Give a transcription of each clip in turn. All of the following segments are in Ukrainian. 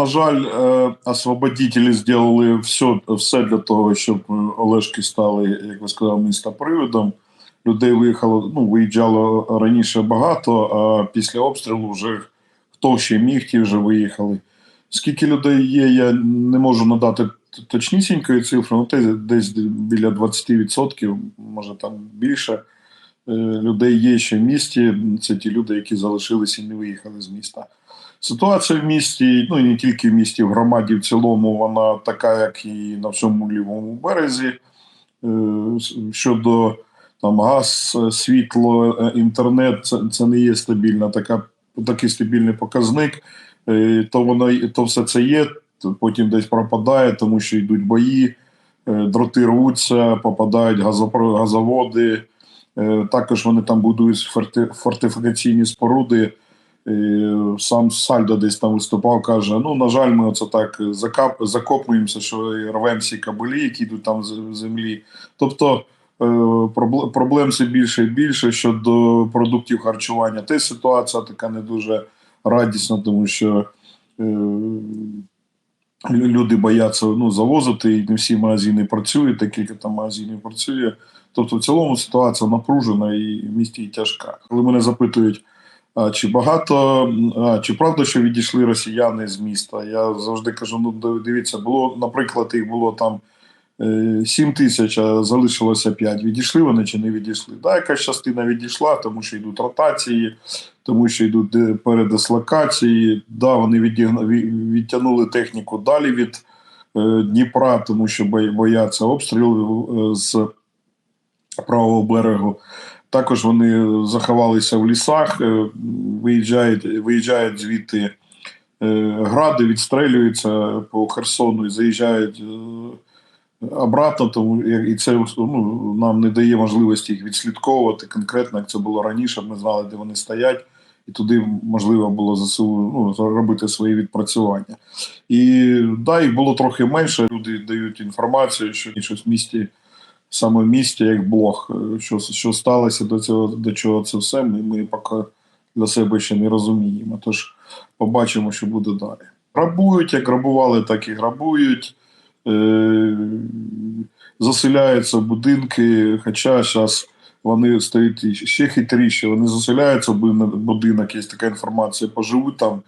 на жаль, е, освободителі зробили все, все для того, щоб е, Олешки стали, як ви сказали, міста приводом. Людей виїхало, ну, виїжджало раніше багато, а після обстрілу вже хто ще міг, ті вже виїхали. Скільки людей є, я не можу надати точнісінької цифри, ну десь біля 20%, може там більше е, людей є ще в місті. Це ті люди, які залишилися і не виїхали з міста. Ситуація в місті, ну і не тільки в місті, в громаді в цілому, вона така, як і на всьому лівому березі. Е, Щодо там газ, світло, е, інтернет, це, це не є стабільна така, такий стабільний показник. Е, То воно то все це є, потім десь пропадає, тому що йдуть бої, дроти рвуться, попадають газоводи. Також вони там будують форти- фортифікаційні споруди. Сам Сальдо десь там виступав, каже: ну, на жаль, ми оце так закопуємося, що рвемо всі кабелі, які йдуть там з землі. Тобто е, проблем все більше і більше щодо продуктів харчування. Та ситуація така не дуже радісна, тому що е, люди бояться ну, завозити, і не всі магазини працюють, декілька там магазинів працює. Тобто, в цілому ситуація напружена і в місті тяжка. Коли мене запитують, чи багато, чи правда, що відійшли росіяни з міста? Я завжди кажу: ну дивіться, було, наприклад, їх було там е, 7 тисяч, а залишилося 5. Відійшли вони чи не відійшли? Да, якась частина відійшла, тому що йдуть ротації, тому що йдуть передислокації. Да, вони відтягнули техніку далі від е, Дніпра, тому що бояться обстрілів е, з правого берегу. Також вони заховалися в лісах, е, виїжджають, виїжджають звідти е, гради, відстрелюються по Херсону і заїжджають е, обратно, тому і це ну, нам не дає можливості їх відслідковувати конкретно, як це було раніше. Ми знали, де вони стоять, і туди можливо було ЗСУ ну, робити свої відпрацювання. І да, їх було трохи менше. Люди дають інформацію, що щось в місті саме місті як блог. Е, Що, що сталося до цього, до чого це все, ми, ми поки для себе ще не розуміємо. Тож побачимо, що буде далі. Грабують, як грабували, так і грабують. Е, заселяються будинки, хоча зараз вони стають ще хитріші. Вони заселяються в будин- будинок, є така інформація, поживуть там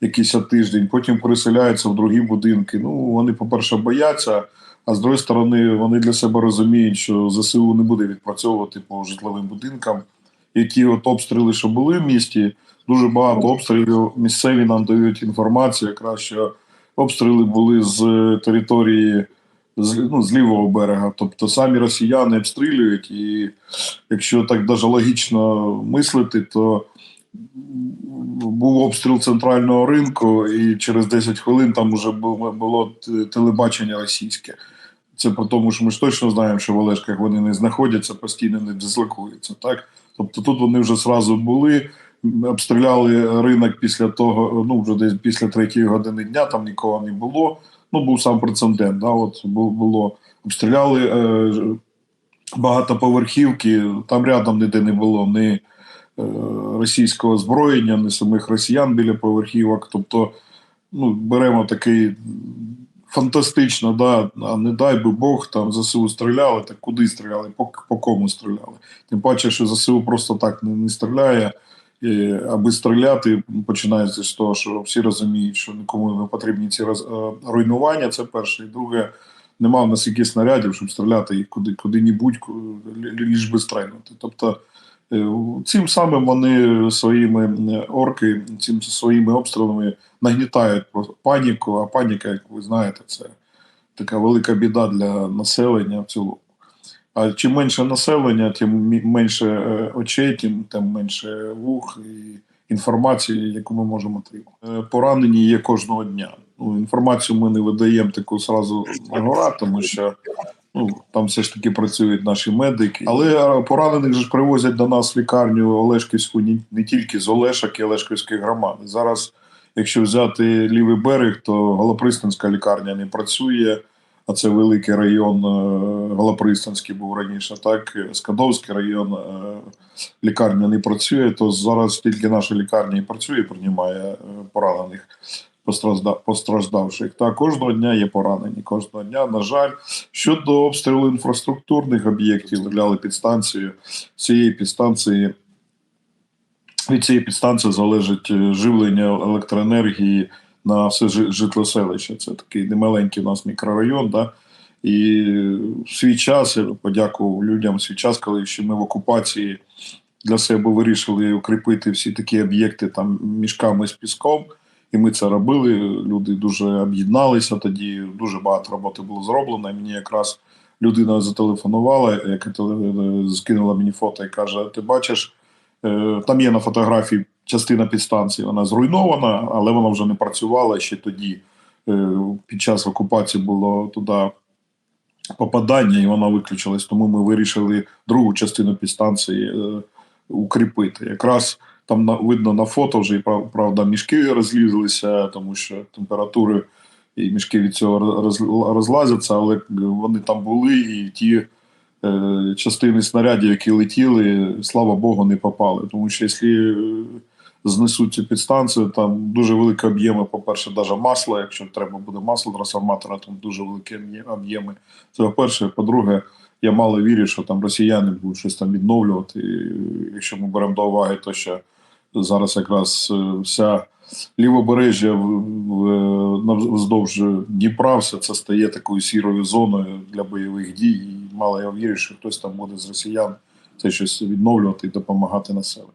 якийсь тиждень, потім переселяються в другі будинки. Ну, вони, по-перше, бояться. А з другої сторони, вони для себе розуміють, що ЗСУ не буде відпрацьовувати по житловим будинкам. І ті от обстріли, що були в місті, дуже багато обстрілів. Місцеві нам дають інформацію, якраз що обстріли були з території з, ну, з лівого берега. Тобто самі росіяни обстрілюють, і якщо так даже логічно мислити, то був обстріл центрального ринку, і через 10 хвилин там вже було телебачення російське. Це про тому, що ми ж точно знаємо, що в Олешках вони не знаходяться, постійно не дислокуються. Так? Тобто тут вони вже зразу були, обстріляли ринок після того, ну вже десь після третьої години дня, там нікого не було. Ну, був сам прецедент. Да? От було обстріляли е, багатоповерхівки, там рядом ніде не було ні е, російського озброєння, ні самих росіян біля поверхівок. Тобто, ну, беремо такий фантастично, да, а не дай би Бог, там ЗСУ стріляли, так куди стріляли, по, по кому стріляли. Тим паче, що ЗСУ просто так не, не стріляє. І, аби стріляти, починається з того, що всі розуміють, що нікому не потрібні ці роз, е, руйнування. Це перше. І друге, нема в нас стільки снарядів, щоб стріляти їх куди, куди-небудь, ку- ліж би стрельнути. Тобто цим самим вони своїми е, орки, цим своїми обстрілами нагнітають паніку, а паніка, як ви знаєте, це така велика біда для населення в цілому. А чим менше населення, тим менше е, очей, тим, тим менше вух і інформації, яку ми можемо отримати. Е, Поранені є кожного дня. Ну, інформацію ми не видаємо таку зразу на гора, тому що ну, там все ж таки працюють наші медики. Але поранених ж привозять до нас в лікарню Олешківську не, не тільки з Олешок і Олешківської громади. Зараз, якщо взяти лівий берег, то Голопристанська лікарня не працює. А це великий район е, Голопристанський був раніше, так Скадовський район е, лікарня не працює. То зараз тільки наша лікарня і працює, приймає е, поранених. Постражда- постраждавших. Та кожного дня є поранені. Кожного дня, на жаль, щодо обстрілу інфраструктурних об'єктів, стріляли підстанцію цієї підстанції. Від цієї підстанції залежить е, живлення електроенергії на все жи- житлоселище. Це такий немаленький у нас мікрорайон. Да? І в свій час я подякував людям в свій час, коли ще ми в окупації для себе вирішили укріпити всі такі об'єкти там мішками з піском. І ми це робили. Люди дуже об'єдналися тоді. Дуже багато роботи було зроблено. І мені якраз людина зателефонувала, яка скинула мені фото і каже: Ти бачиш, е, там є на фотографії частина підстанції, вона зруйнована, але вона вже не працювала ще тоді. Е, Під час окупації було туди попадання, і вона виключилась. Тому ми вирішили другу частину підстанції е, укріпити. Якраз там на, видно на фото вже і прав- правда мішки розлізлися, тому що температури і мішки від цього роз- розлазяться, але вони там були, і ті е, частини снарядів, які летіли, слава Богу, не попали. Тому що якщо е, знесуть цю підстанцію, там дуже великі об'єми, по-перше, навіть масла, якщо треба буде масло трансформатора, там дуже великі об'єми. Це по-перше. По-друге, я мало вірю, що там росіяни будуть щось там відновлювати. І, якщо ми беремо до уваги, то що зараз якраз е, вся лівобережжя на- вздовж Дніпра, все це стає такою сірою зоною для бойових дій. І мало я вірю, що хтось там буде з росіян це щось відновлювати і допомагати населенню.